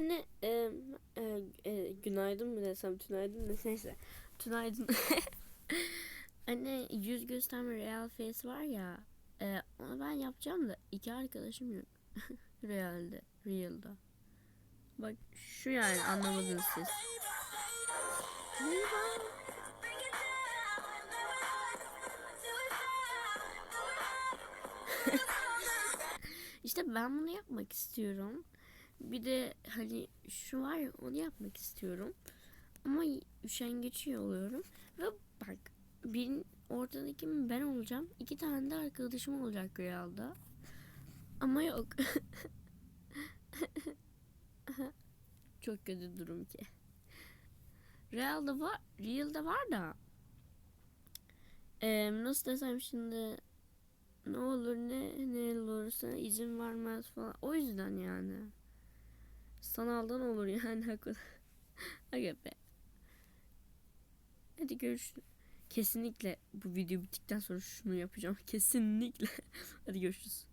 Hani e, e, e, günaydın mı desem tünaydın mı neyse. Tünaydın. hani yüz gösterme real face var ya. E, onu ben yapacağım da iki arkadaşım yok. Realde. Real'da. Bak şu yani anlamadınız siz. İşte ben bunu yapmak istiyorum. Bir de hani şu var ya onu yapmak istiyorum. Ama üşengeçi oluyorum. Ve bak bir ortadaki ben olacağım. iki tane de arkadaşım olacak rüyada. Ama yok. Çok kötü durum ki. Real'da var, Real'da var da. Eee, nasıl desem şimdi ne olur ne ne olursa izin vermez falan. O yüzden yani. Sanaldan olur yani hakikaten. Aga be. Hadi görüşürüz. Kesinlikle bu video bittikten sonra şunu yapacağım. Kesinlikle. Hadi görüşürüz.